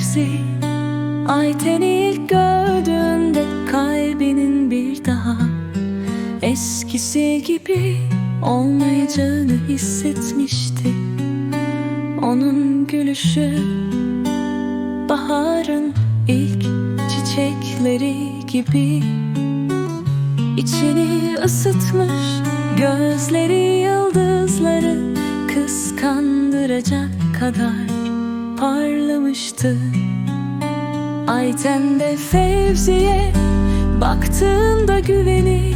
Fevzi Ayten'i ilk gördüğünde kalbinin bir daha Eskisi gibi olmayacağını hissetmişti. Onun gülüşü baharın ilk çiçekleri gibi. İçini ısıtmış gözleri yıldızları kıskandıracak kadar parlamıştı Ayten de Fevzi'ye baktığında güveni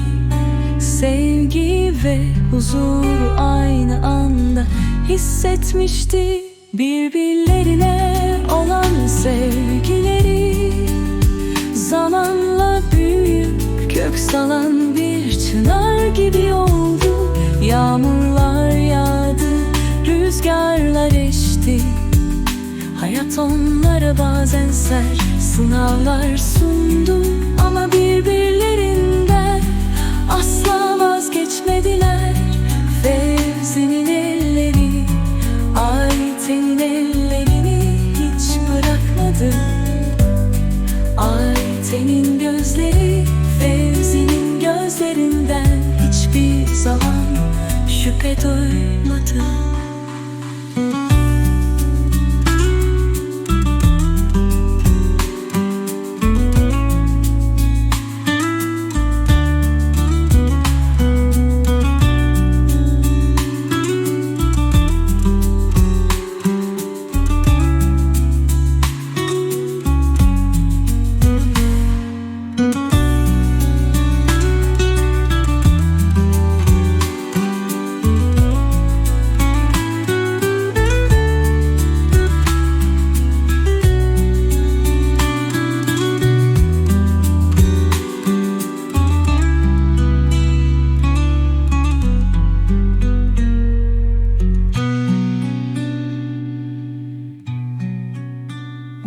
Sevgi ve huzuru aynı anda hissetmişti. Birbirlerine olan sevgileri Zamanla büyüyüp kök salan bir çınar gibi oldu Yağmurlar Onlara bazen ser, sınavlar sundu Ama birbirlerinden asla vazgeçmediler. Fevzi'nin elleri, Ayten'in ellerini hiç bırakmadı Ayten'in gözleri Fevzi'nin gözlerinden hiçbir zaman şüphe duymadı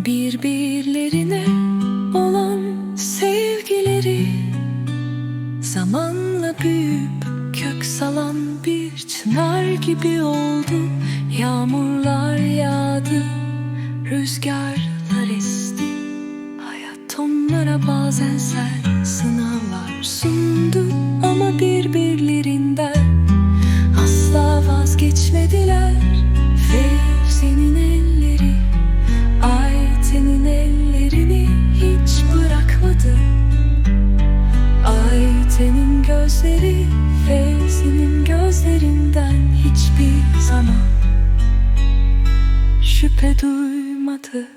Birbirlerine olan sevgileri. Zamanla büyüyüp kök salan bir çınar gibi oldu. Yağmurlar yağdı, rüzgarlar esti. Hayat onlara bazen sert Şüphe duymadı